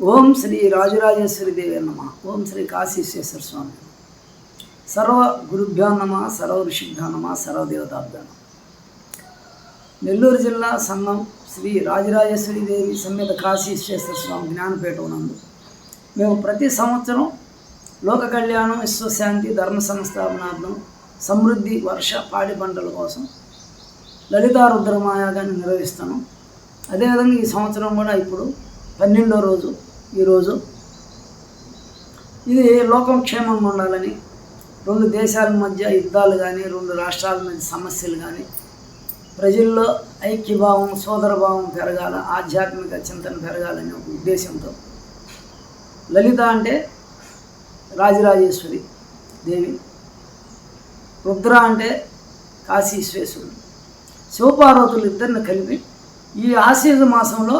ఓం శ్రీ రాజరాజేశ్వరి దేవి నమ ఓం శ్రీ కాశీశ్వేశ్వర స్వామి. సర్వ గురుభ్యో నమ సర్వ ఋషిభ్యో నమ సర్వదేవతాభ్యో నమ. నెల్లూరు జిల్లా సంఘం శ్రీ రాజరాజేశ్వరి దేవి సమేత కాశీశ్వేశ్వర స్వామి జ్ఞానపీఠం నందు మేము ప్రతి సంవత్సరం లోక కళ్యాణం విశ్వశాంతి ధర్మ సంస్థాపనార్థం సమృద్ధి వర్ష పాడి పంటల కోసం లలితారుద్రమాయాగాన్ని నిర్వహిస్తాను అదేవిధంగా ఈ సంవత్సరం కూడా ఇప్పుడు పన్నెండో రోజు ఈరోజు ఇది లోకం క్షేమంగా ఉండాలని? రెండు దేశాల మధ్య యుద్ధాలు కానీ రెండు రాష్ట్రాల మధ్య సమస్యలు కానీ ప్రజల్లో ఐక్యభావం సోదరభావం పెరగాల ఆధ్యాత్మిక చింతన పెరగాలనే ఒక ఉద్దేశంతో. లలిత అంటే రాజరాజేశ్వరి దేవి. రుద్ర అంటే కాశీశ్వేశ్వరుడు. శివపార్వతులు ఇద్దరిని కలిపి ఈ ఆశ్వీజ మాసంలో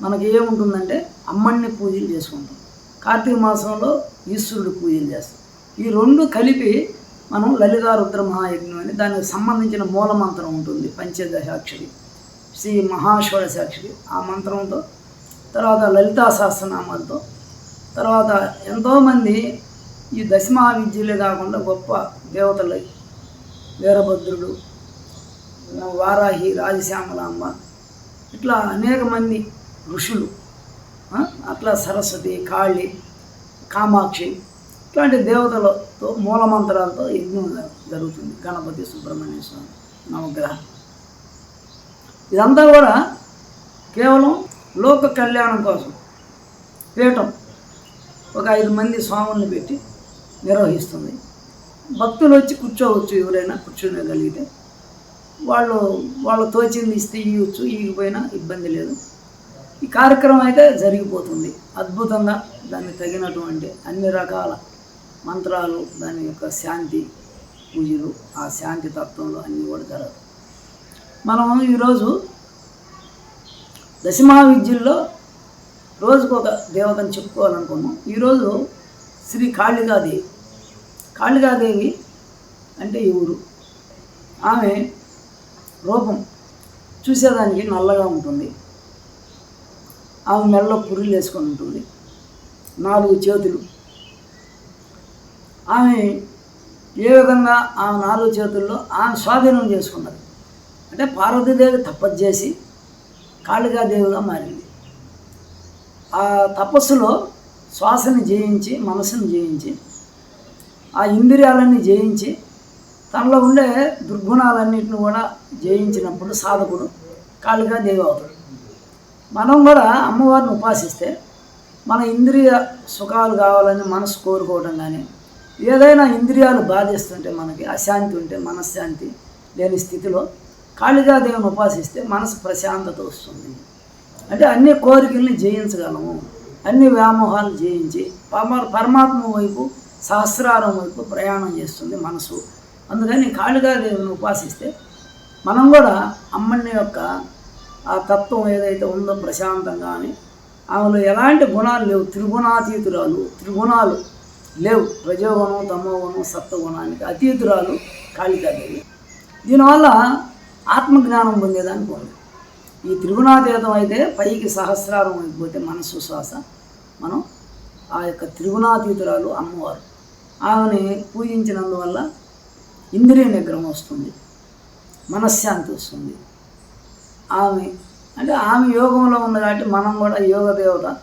మనకి ఏముంటుందంటే అమ్మడిని పూజలు చేసుకుంటాం. కార్తీక మాసంలో ఈశ్వరుడు పూజలు చేస్తాం. ఈ రెండు కలిపి మనం లలితా రుద్ర మహాయజ్ఞం అని దానికి సంబంధించిన మూల మంత్రం ఉంటుంది పంచదశాక్షరి శ్రీ మహాషోడశాక్షరి ఆ మంత్రంతో తర్వాత లలితా సహస్రనామాలతో తర్వాత ఎంతోమంది ఈ దశమహా విద్యలే కాకుండా గొప్ప దేవతలు వీరభద్రుడు వారాహి రాజశ్యామలాంబ ఇట్లా అనేక మంది ఋషులు. అట్లా సరస్వతి కాళి కామాక్షి ఇట్లాంటి దేవతలతో మూలమంత్రాలతో యజ్ఞం జరుగుతుంది. గణపతి సుబ్రహ్మణ్య స్వామి నవగ్రహ. ఇదంతా కూడా కేవలం లోక కళ్యాణం కోసం పీఠం ఒక ఐదు మంది స్వాముల్ని పెట్టి నిర్వహిస్తుంది. భక్తులు వచ్చి కూర్చోవచ్చు ఎవరైనా కూర్చోగలిగితే వాళ్ళు వాళ్ళు తోచింది ఇస్తే ఇవ్వచ్చు ఇవ్వకపోయినా ఇబ్బంది లేదు. ఈ కార్యక్రమం అయితే జరిగిపోతుంది. అద్భుతంగా దానికి తగినటువంటి అన్ని రకాల మంత్రాలు దాని యొక్క శాంతి పూజలు ఆ శాంతి తత్వంలో అన్నీ కూడా జరగదు. మనం ఈరోజు దశమా విద్యల్లో రోజుకు ఒక దేవతను చెప్పుకోవాలనుకున్నాం. ఈరోజు శ్రీ కాళికాదేవి. కాళికాదేవి అంటే ఈ ఊరు. ఆమె రూపం చూసేదానికి నల్లగా ఉంటుంది. ఆమె మెడలో పురులు వేసుకొని ఉంటుంది. నాలుగు చేతులు. ఆమె ఏ విధంగా ఆమె నాలుగు చేతుల్లో ఆమె స్వాధీనం చేసుకున్నది? అంటే పార్వతీదేవి తపస్సు చేసి కాళికాదేవిగా మారింది. ఆ తపస్సులో శ్వాసని జయించి మనసుని జయించి ఆ ఇంద్రియాలన్నీ జయించి తనలో ఉండే దుర్గుణాలన్నింటిని కూడా జయించినప్పుడు సాధకుడు కాళికా దేవి అవుతాడు. మనం కూడా అమ్మవారిని ఉపాసిస్తే మన ఇంద్రియ సుఖాలు కావాలని మనసు కోరుకోవడం కానీ ఏదైనా ఇంద్రియాలు బాధిస్తుంటే మనకి అశాంతి ఉంటే మనశ్శాంతి లేని స్థితిలో కాళికాదేవిని ఉపాసిస్తే మనసు ప్రశాంతత వస్తుంది. అంటే అన్ని కోరికల్ని జయించగలము. అన్ని వ్యామోహాలు జయించి పరమ పరమాత్మ వైపు సహస్రారం వైపు ప్రయాణం చేస్తుంది మనసు. అందుకని కాళికాదేవిని ఉపాసిస్తే మనం కూడా అమ్మని యొక్క ఆ తత్వం ఏదైతే ఉందో ప్రశాంతంగా అని ఆమెలో ఎలాంటి గుణాలు లేవు. త్రిగుణాతీతురాలు త్రిగుణాలు లేవు. రజోగుణం తమోగుణం సత్వగుణానికి అతీతురాలు కాళికాదేవి. దీనివల్ల ఆత్మజ్ఞానం పొందేదానికి ఉంది. ఈ త్రిగుణాతీతం అయితే పైకి సహస్రారం అయిపోతే మనసు శ్వాస. మనం ఆ యొక్క త్రిగుణాతీతురాలు అమ్మవారు. ఆమెని పూజించినందువల్ల ఇంద్రియ నిగ్రహం వస్తుంది. మనశ్శాంతి వస్తుంది. ఆమె. అంటే ఆమె యోగంలో ఉంది కాబట్టి మనం కూడా యోగ దేవత.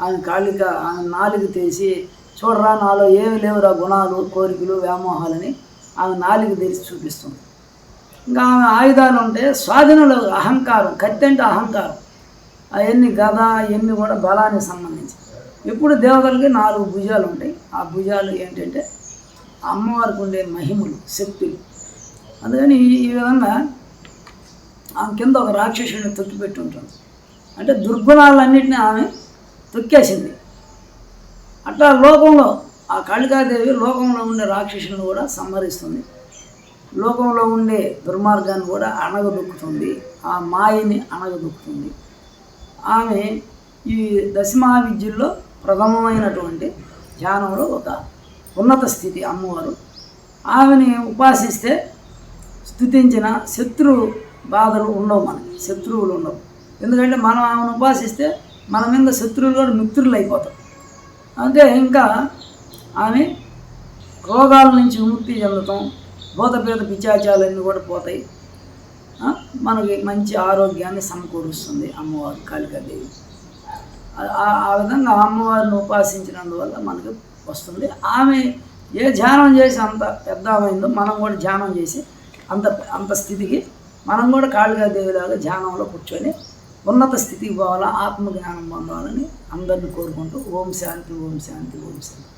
ఆమె కాళిక ఆమె నాలుగు తీసి చూడరా నాలో ఏమి లేవురా గుణాలు కోరికలు వ్యామోహాలని ఆమె నాలుగు తెరిచి చూపిస్తుంది. ఇంకా ఆమె ఆయుధాలు ఉంటే స్వాధీనంలో అహంకారం కత్తి అంటే అహంకారం. అవన్నీ గద అవన్నీ కూడా బలానికి సంబంధించి. ఇప్పుడు దేవతలకి నాలుగు భుజాలు ఉంటాయి. ఆ భుజాలు ఏంటంటే అమ్మవారికి ఉండే మహిమలు శక్తులు. అందుకని ఈ విధంగా ఆమె కింద ఒక రాక్షసుడిని తొక్కిపెట్టి ఉంటుంది అంటే దుర్గుణాలన్నింటినీ ఆమె తొక్కేసింది. అట్లా లోకంలో ఆ కాళికాదేవి లోకంలో ఉండే రాక్షసులను కూడా సంహరిస్తుంది. లోకంలో ఉండే దుర్మార్గాన్ని కూడా అణగదొక్కుతుంది. ఆ మాయని అణగదొక్కుతుంది. ఆమె ఈ దశమా విద్యల్లో ప్రథమమైనటువంటి ధ్యానంలో ఒక ఉన్నత స్థితి అమ్మవారు. ఆమెని ఉపాసిస్తే స్థుతించిన శత్రు బాధలు ఉండవు మనకి శత్రువులు ఉండవు. ఎందుకంటే మనం ఆమెను ఉపాసిస్తే మన మీద శత్రువులు కూడా మిత్రులు అయిపోతాం. అంటే ఇంకా ఆమె రోగాల నుంచి విముక్తి చెందటం భూతపేద పిచాచాలన్నీ కూడా పోతాయి. మనకి మంచి ఆరోగ్యాన్ని సమకూరుస్తుంది అమ్మవారు కాళికాదేవి. ఆ- ఆ విధంగా అమ్మవారిని ఉపాసించినందువల్ల మనకి వస్తుంది. ఆమె ఏ ధ్యానం చేసి అంత పెద్ద మనం కూడా ధ్యానం చేసి అంత అంత స్థితికి మనం కూడా కాళికాదేవిలాగా ధ్యానంలో కూర్చొని ఉన్నత స్థితికి పోవాలా ఆత్మజ్ఞానం పొందాలని అందరిని కోరుకుంటూ ఓం శాంతి ఓం శాంతి ఓం శాంతి.